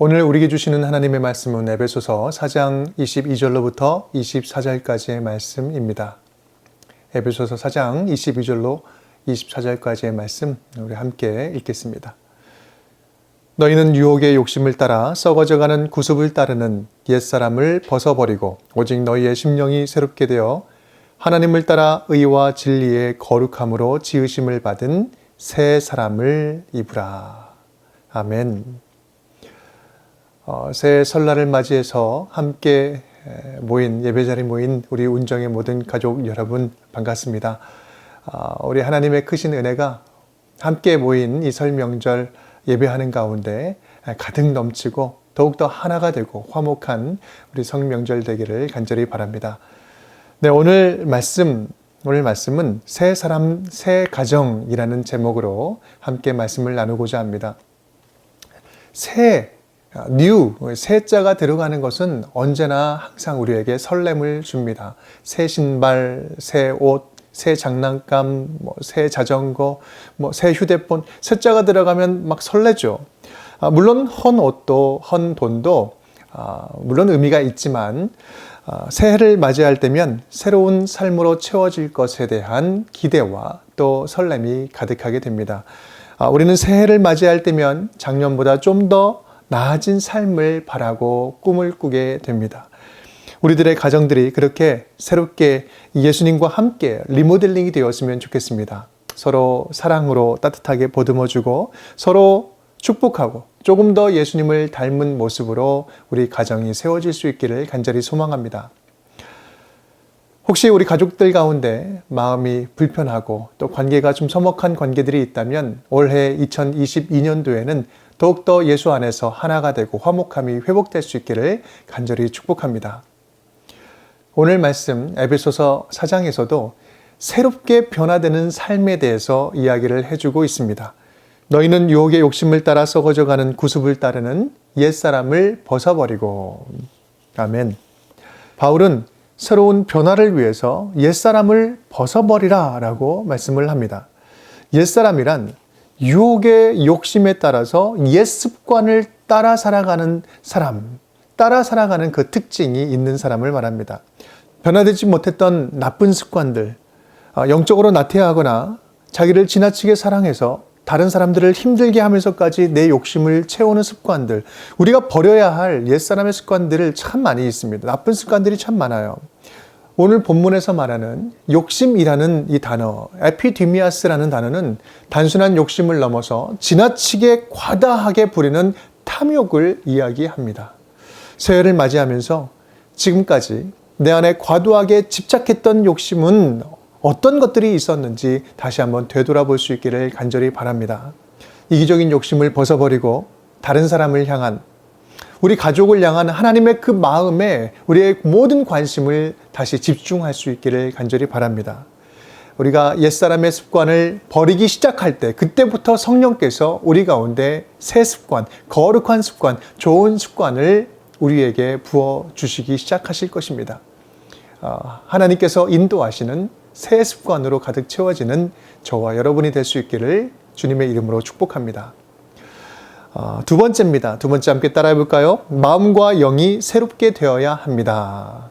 오늘 우리에게 주시는 하나님의 말씀은 에베소서 4장 22절로부터 24절까지의 말씀입니다. 에베소서 4장 22절로 24절까지의 말씀 우리 함께 읽겠습니다. 너희는 유혹의 욕심을 따라 썩어져가는 구습을 따르는 옛사람을 벗어버리고 오직 너희의 심령이 새롭게 되어 하나님을 따라 의와 진리의 거룩함으로 지으심을 받은 새 사람을 입으라. 아멘. 어, 새 설날을 맞이해서 함께 모인 예배 자리 모인 우리 운정의 모든 가족 여러분 반갑습니다. 어, 우리 하나님의 크신 은혜가 함께 모인 이 설 명절 예배하는 가운데 가득 넘치고 더욱더 하나가 되고 화목한 우리 성명절 되기를 간절히 바랍니다. 네, 오늘 말씀, 오늘 말씀은 새 사람, 새 가정이라는 제목으로 함께 말씀을 나누고자 합니다. 새, new, 새 자가 들어가는 것은 언제나 항상 우리에게 설렘을 줍니다. 새 신발, 새 옷, 새 장난감, 뭐 새 자전거, 뭐 새 휴대폰, 새 자가 들어가면 막 설레죠. 아, 물론 헌 옷도 헌 돈도 아, 물론 의미가 있지만 아, 새해를 맞이할 때면 새로운 삶으로 채워질 것에 대한 기대와 또 설렘이 가득하게 됩니다. 아, 우리는 새해를 맞이할 때면 작년보다 좀더 나아진 삶을 바라고 꿈을 꾸게 됩니다. 우리들의 가정들이 그렇게 새롭게 예수님과 함께 리모델링이 되었으면 좋겠습니다. 서로 사랑으로 따뜻하게 보듬어주고 서로 축복하고 조금 더 예수님을 닮은 모습으로 우리 가정이 세워질 수 있기를 간절히 소망합니다. 혹시 우리 가족들 가운데 마음이 불편하고 또 관계가 좀 서먹한 관계들이 있다면 올해 2022년도에는 더욱더 예수 안에서 하나가 되고 화목함이 회복될 수 있기를 간절히 축복합니다. 오늘 말씀 에베소서 4장에서도 새롭게 변화되는 삶에 대해서 이야기를 해주고 있습니다. 너희는 유혹의 욕심을 따라 썩어져가는 구습을 따르는 옛사람을 벗어버리고 아멘. 바울은 새로운 변화를 위해서 옛사람을 벗어버리라 라고 말씀을 합니다. 옛사람이란 유혹의 욕심에 따라서 옛 습관을 따라 살아가는 사람, 따라 살아가는 그 특징이 있는 사람을 말합니다. 변화되지 못했던 나쁜 습관들, 아, 영적으로 나태하거나 자기를 지나치게 사랑해서 다른 사람들을 힘들게 하면서까지 내 욕심을 채우는 습관들, 우리가 버려야 할 옛사람의 습관들을 참 많이 있습니다. 나쁜 습관들이 참 많아요. 오늘 본문에서 말하는 욕심이라는 이 단어, 에피디미아스라는 단어는 단순한 욕심을 넘어서 지나치게 과다하게 부리는 탐욕을 이야기합니다. 새해를 맞이하면서 지금까지 내 안에 과도하게 집착했던 욕심은 어떤 것들이 있었는지 다시 한번 되돌아볼 수 있기를 간절히 바랍니다. 이기적인 욕심을 벗어버리고 다른 사람을 향한 우리 가족을 향한 하나님의 그 마음에 우리의 모든 관심을 다시 집중할 수 있기를 간절히 바랍니다. 우리가 옛사람의 습관을 버리기 시작할 때, 그때부터 성령께서 우리 가운데 새 습관, 거룩한 습관, 좋은 습관을 우리에게 부어 주시기 시작하실 것입니다. 어, 하나님께서 인도하시는 새 습관으로 가득 채워지는 저와 여러분이 될 수 있기를 주님의 이름으로 축복합니다. 어, 두 번째입니다. 두 번째 함께 따라해 볼까요? 마음과 영이 새롭게 되어야 합니다.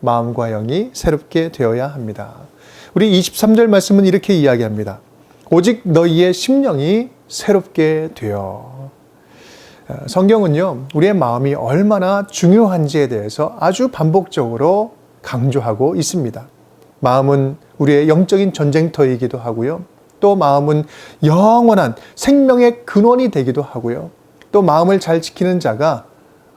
마음과 영이 새롭게 되어야 합니다. 우리 23절 말씀은 이렇게 이야기합니다. 오직 너희의 심령이 새롭게 되어. 어, 성경은요, 우리의 마음이 얼마나 중요한지에 대해서 아주 반복적으로 강조하고 있습니다. 마음은 우리의 영적인 전쟁터이기도 하고요. 또 마음은 영원한 생명의 근원이 되기도 하고요. 또 마음을 잘 지키는 자가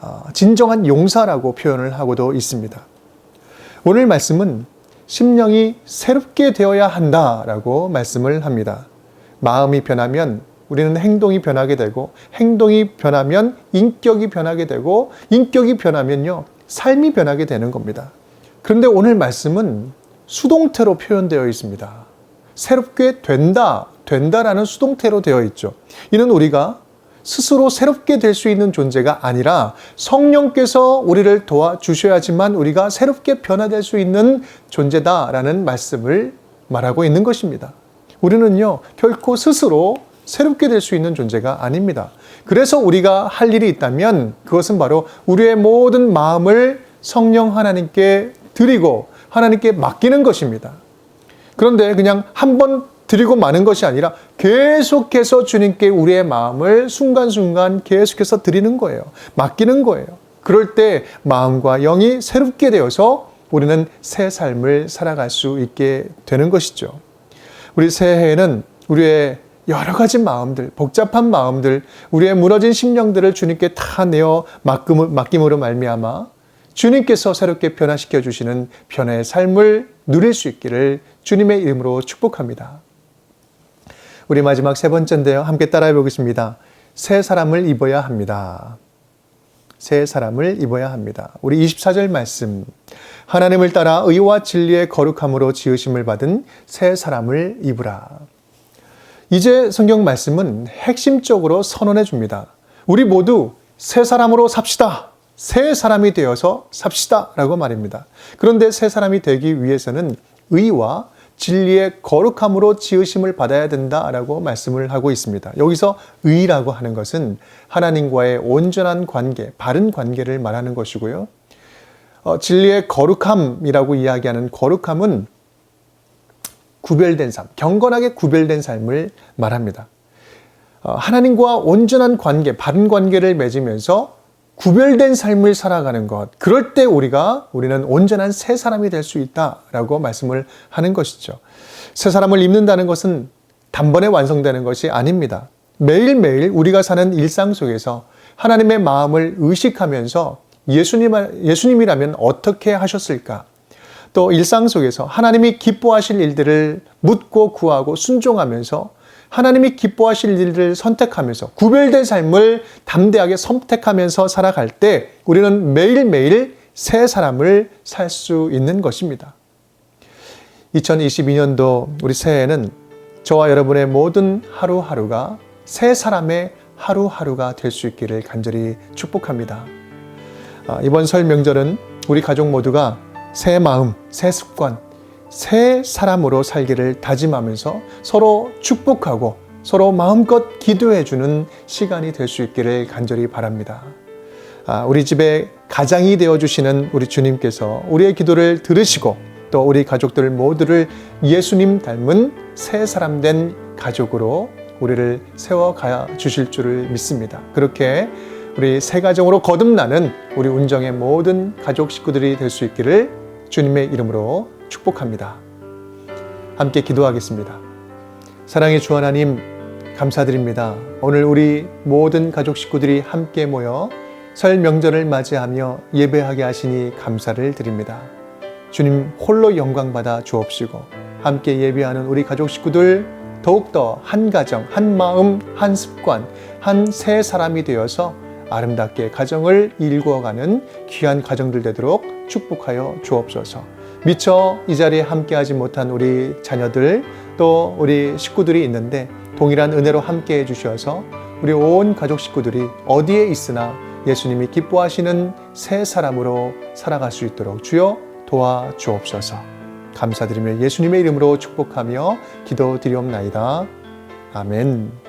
어, 진정한 용사라고 표현을 하고도 있습니다. 오늘 말씀은 심령이 새롭게 되어야 한다라고 말씀을 합니다. 마음이 변하면 우리는 행동이 변하게 되고 행동이 변하면 인격이 변하게 되고 인격이 변하면요 삶이 변하게 되는 겁니다. 그런데 오늘 말씀은 수동태로 표현되어 있습니다. 새롭게 된다, 된다라는 수동태로 되어 있죠. 이는 우리가 스스로 새롭게 될 수 있는 존재가 아니라 성령께서 우리를 도와주셔야지만 우리가 새롭게 변화될 수 있는 존재다라는 말씀을 말하고 있는 것입니다. 우리는요, 결코 스스로 새롭게 될 수 있는 존재가 아닙니다. 그래서 우리가 할 일이 있다면 그것은 바로 우리의 모든 마음을 성령 하나님께 드리고 하나님께 맡기는 것입니다. 그런데 그냥 한 번 드리고 마는 것이 아니라 계속해서 주님께 우리의 마음을 순간순간 계속해서 드리는 거예요. 맡기는 거예요. 그럴 때 마음과 영이 새롭게 되어서 우리는 새 삶을 살아갈 수 있게 되는 것이죠. 우리 새해에는 우리의 여러 가지 마음들, 복잡한 마음들, 우리의 무너진 심령들을 주님께 다 내어 맡김으로 말미암아 주님께서 새롭게 변화시켜 주시는 변화의 삶을 누릴 수 있기를 주님의 이름으로 축복합니다. 우리 마지막 세 번째인데요. 함께 따라해 보겠습니다. 새 사람을 입어야 합니다. 새 사람을 입어야 합니다. 우리 24절 말씀. 하나님을 따라 의와 진리의 거룩함으로 지으심을 받은 새 사람을 입으라. 이제 성경 말씀은 핵심적으로 선언해 줍니다. 우리 모두 새 사람으로 삽시다. 새 사람이 되어서 삽시다. 라고 말입니다. 그런데 새 사람이 되기 위해서는 의와 진리의 거룩함으로 지으심을 받아야 된다라고 말씀을 하고 있습니다. 여기서 의라고 하는 것은 하나님과의 온전한 관계, 바른 관계를 말하는 것이고요. 어, 진리의 거룩함이라고 이야기하는 거룩함은 구별된 삶, 경건하게 구별된 삶을 말합니다. 어, 하나님과 온전한 관계, 바른 관계를 맺으면서 구별된 삶을 살아가는 것. 그럴 때 우리가 우리는 온전한 새 사람이 될 수 있다라고 말씀을 하는 것이죠. 새 사람을 입는다는 것은 단번에 완성되는 것이 아닙니다. 매일매일 우리가 사는 일상 속에서 하나님의 마음을 의식하면서 예수님, 예수님이라면 어떻게 하셨을까? 또 일상 속에서 하나님이 기뻐하실 일들을 묻고 구하고 순종하면서 하나님이 기뻐하실 일을 선택하면서 구별된 삶을 담대하게 선택하면서 살아갈 때 우리는 매일매일 새 사람을 살 수 있는 것입니다. 2022년도 우리 새해에는 저와 여러분의 모든 하루하루가 새 사람의 하루하루가 될 수 있기를 간절히 축복합니다. 아, 이번 설 명절은 우리 가족 모두가 새 마음, 새 습관, 새 사람으로 살기를 다짐하면서 서로 축복하고 서로 마음껏 기도해주는 시간이 될 수 있기를 간절히 바랍니다. 아, 우리 집에 가장이 되어주시는 우리 주님께서 우리의 기도를 들으시고 또 우리 가족들 모두를 예수님 닮은 새 사람 된 가족으로 우리를 세워가 주실 줄을 믿습니다. 그렇게 우리 새 가정으로 거듭나는 우리 운정의 모든 가족 식구들이 될 수 있기를 주님의 이름으로 축복합니다. 함께 기도하겠습니다. 사랑의 주 하나님, 감사드립니다. 오늘 우리 모든 가족 식구들이 함께 모여 설 명절을 맞이하며 예배하게 하시니 감사를 드립니다. 주님 홀로 영광 받아 주옵시고 함께 예배하는 우리 가족 식구들 더욱더 한 가정, 한 마음, 한 습관, 한 새 사람이 되어서 아름답게 가정을 일구어가는 귀한 가정들 되도록 축복하여 주옵소서. 미처 이 자리에 함께하지 못한 우리 자녀들 또 우리 식구들이 있는데 동일한 은혜로 함께 해 주셔서 우리 온 가족 식구들이 어디에 있으나 예수님이 기뻐하시는 새 사람으로 살아갈 수 있도록 주여 도와 주옵소서. 감사드리며 예수님의 이름으로 축복하며 기도드리옵나이다. 아멘.